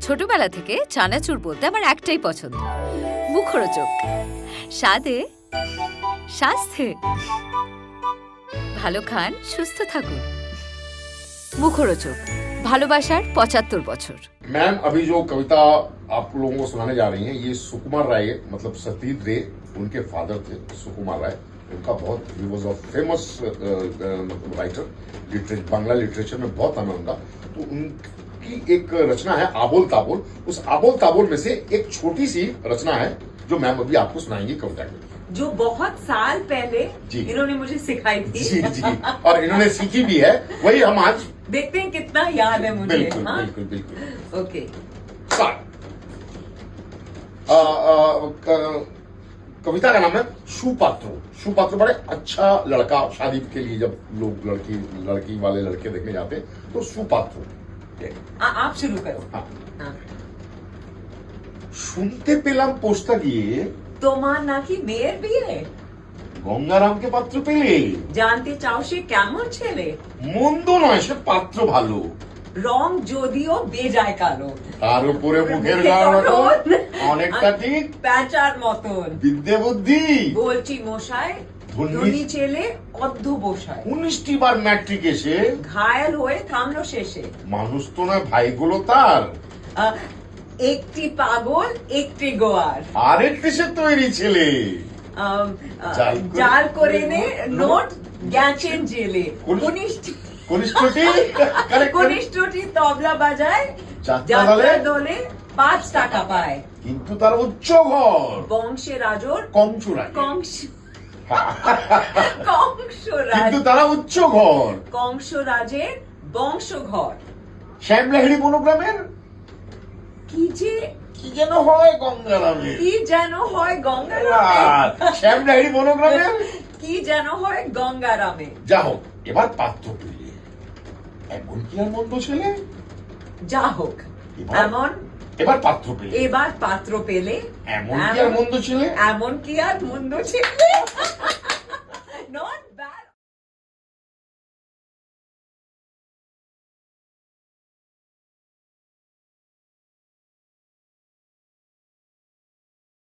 ছোটবেলা থেকে চানাচুর বলতে আমার একটাই পছন্দ মুখরোচক স্বাদে স্বাস্থ্যে ভালো খান সুস্থ থাকুন মুখরোচক ভালোবাসার পঁচাত্তর বছর मैम अभी जो कविता आप लोगों को सुनाने जा रही हैं ये सुकुमार राय मतलब सतीश रे उनके फादर थे सुकुमार राय उनका बहुत ही वॉज अ फेमस मतलब राइटर लिटरेचर बांग्ला लिटरेचर में बहुत नाम है उनका तो उनकी एक रचना है आबोल ताबोल। उस आबोल ताबोल में से एक छोटी सी रचना है जो मैम अभी आपको सुनाएँगे कविता की जो बहुत साल पहले इन्होंने मुझे सिखाई थी। जी जी। और इन्होंने सीखी भी है। वही हम आज देखते हैं कितना याद है मुझे बिल्कुल हाँ? बिल्कुल बिल्कुल। ओके। स्टार्ट आ, आ, क- कविता का नाम है सुपात्र। सुपात्र बड़े अच्छा लड़का शादी के लिए जब लोग लड़की लड़की वाले लड़के देखने जाते हैं तो सुपात्र। আপ শুরু করো। হ্যাঁ। শুনতে পেলাম তোমার নাকি মেয়ের বিয়ে। গঙ্গারামকে পাত্র পেলে? জানতে চাও সে কেমন ছেলে? মন্দ নয় সে পাত্র ভালো। রং যদিও বেজায় কালো। তার উপরে মুখের অনেকটা ঠিক। প্যাঁচার মতন। বিদ্যে বুদ্ধি। বলছি মশাই ধনী ছেলে অর্ধ বসায় উনিশটি বার ম্যাট্রিক এসে ঘায়াল হয়ে থামলো শেষে। মানুষ তো নয় ভাইগুলো তার। একটি পাগল একটি গোয়ার। আরেকটি সে তৈরি ছেলে। জাল করে- নে নোট গেছেন জেলে। কনিষ্ঠ- কনিষ্ঠটি। কনিষ্ঠটি তবলা বাজায় যাত্রা দলে? পাঁচ টাকা পায়। কিন্তু তার উচ্চ ঘর। বংশে রাজর কংসুরাই কংস কংসরাজ। কিন্তু তারা উচ্চ ঘর কংসরাজের বংশঘর। শ্যামলাহিড়ি মনোগ্রামের? কি যে কি যেন হয় গঙ্গারামের কি যেন হয় গঙ্গারামে। শ্যামলাহিড়ি মনোগ্রামের? কি যেন হয় গঙ্গারামে। যা হোক এবার পাত্র পেলে। এমন কি আর মন্দ ছেলে। যা হোক এমন এবার পাত্র পেলে। এবার পাত্র পেলে। এমন কি আর মন্দ ছেলে? এমন কি আর মন্দ ছেলে?